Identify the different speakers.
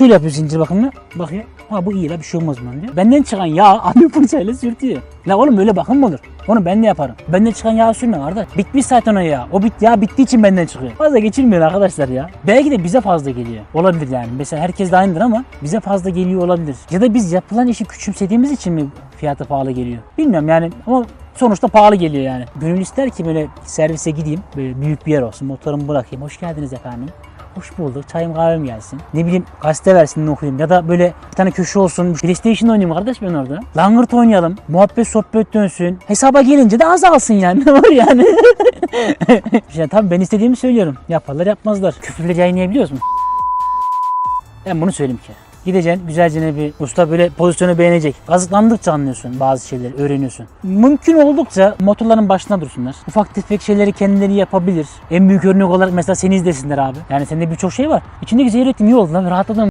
Speaker 1: Şöyle yapıyor zincir bakımını. Bakıyor. Ha bu iyi la bir şey olmaz bundan diyor. Benden çıkan yağ anne fırçayla sürtüyor. La oğlum öyle bakım mı olur? Onu ben de yaparım. Benden çıkan yağ sürme kardeş. Bitmiş zaten o yağ. O bit yağ bittiği için benden çıkıyor. Fazla geçilmiyor arkadaşlar ya. Belki de bize fazla geliyor. Olabilir yani. Mesela herkes de aynıdır ama bize fazla geliyor olabilir. Ya da biz yapılan işi küçümsediğimiz için mi fiyatı pahalı geliyor? Bilmiyorum yani ama sonuçta pahalı geliyor yani. Gönül ister ki böyle servise gideyim. Böyle büyük bir yer olsun. Motorumu bırakayım. Hoş geldiniz efendim. Hoş bulduk. Çayım kahvem gelsin. Ne bileyim gazete versin de okuyayım. Ya da böyle bir tane köşe olsun. PlayStation oynayayım kardeş ben orada. Langırt oynayalım. Muhabbet sohbet dönsün. Hesaba gelince de azalsın yani. Ne var yani? işte, tabii ben istediğimi söylüyorum. Yaparlar yapmazlar. Küfürleri yayınlayabiliyoruz mu? Ben bunu söyleyeyim ki. Gideceksin güzelce bir usta böyle pozisyonu beğenecek. Kazıklandıkça anlıyorsun bazı şeyleri, öğreniyorsun. Mümkün oldukça motorların başına dursunlar. Ufak tefek şeyleri kendileri yapabilir. En büyük örnek olarak mesela seni izlesinler abi. Yani sende birçok şey var. İçindeki zehir ettim iyi oldu lan rahatladım.